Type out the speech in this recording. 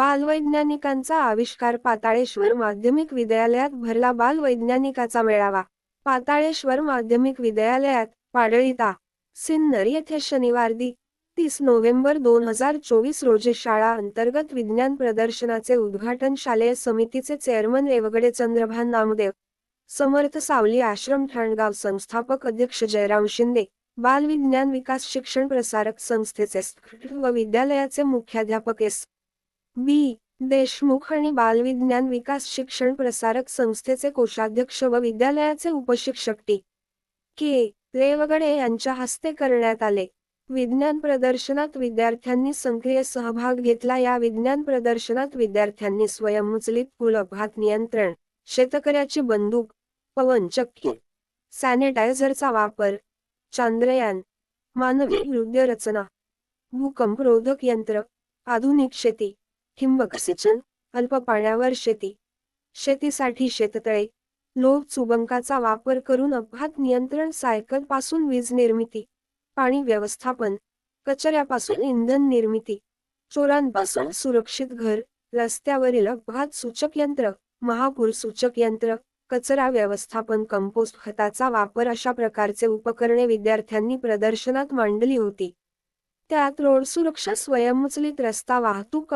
बालवैज्ञानिकांचा आविष्कार पाताळेश्वर माध्यमिक विद्यालयात भरला बालवैज्ञानिकाचा मेळावा. पाताळेश्वर माध्यमिक विद्यालयात पाडळीता. सिन्नर येथे शनिवार दि तीस नोव्हेंबर दोन हजार चोवीस रोजी शाळा अंतर्गत विज्ञान प्रदर्शनाचे उद्घाटन शालेय समितीचे चेअरमन रेवगडे चंद्रभान नामदेव समर्थ सावली आश्रम ठाणगाव संस्थापक अध्यक्ष जयराम शिंदे बालविज्ञान विकास शिक्षण प्रसारक संस्थेचे व विद्यालयाचे मुख्याध्यापक एस. बी देशमुख आणि बालविज्ञान विकास शिक्षण प्रसारक संस्थेचे कोषाध्यक्ष व विद्यालयाचे उपशिक्षक टी. के. रेवगडे यांच्या हस्ते करण्यात आले. विज्ञान प्रदर्शनात विद्यार्थ्यांनी सक्रिय सहभाग घेतला. या विज्ञान प्रदर्शनात विद्यार्थ्यांनी स्वयंचलित पूल अपघात नियंत्रण शेतकऱ्याची बंदूक पवनचक्की सॅनिटायझरचा वापर चांद्रयान मानवी हृदयरचना भूकंपरोधक यंत्र आधुनिक शेती ठिंबक सिंचन अल्प पाण्यावर शेती. शेतीसाठी शेततळे. लोह चुबंकाचा वापर करून अपघात नियंत्रण सायकलपासून वीज निर्मिती. पाणी व्यवस्थापन. कचऱ्यापासून इंधन निर्मिती. चोरांपासून सुरक्षित घर. रस्त्यावरील अपघात सूचक यंत्र. महापूर सूचक यंत्र. कचरा व्यवस्थापन कंपोस्ट खताचा वापर अशा प्रकारचे उपकरणे विद्यार्थ्यांनी प्रदर्शनात मांडली होती. त्यात रोड सुरक्षा स्वयंचलित रस्ता वाहतूक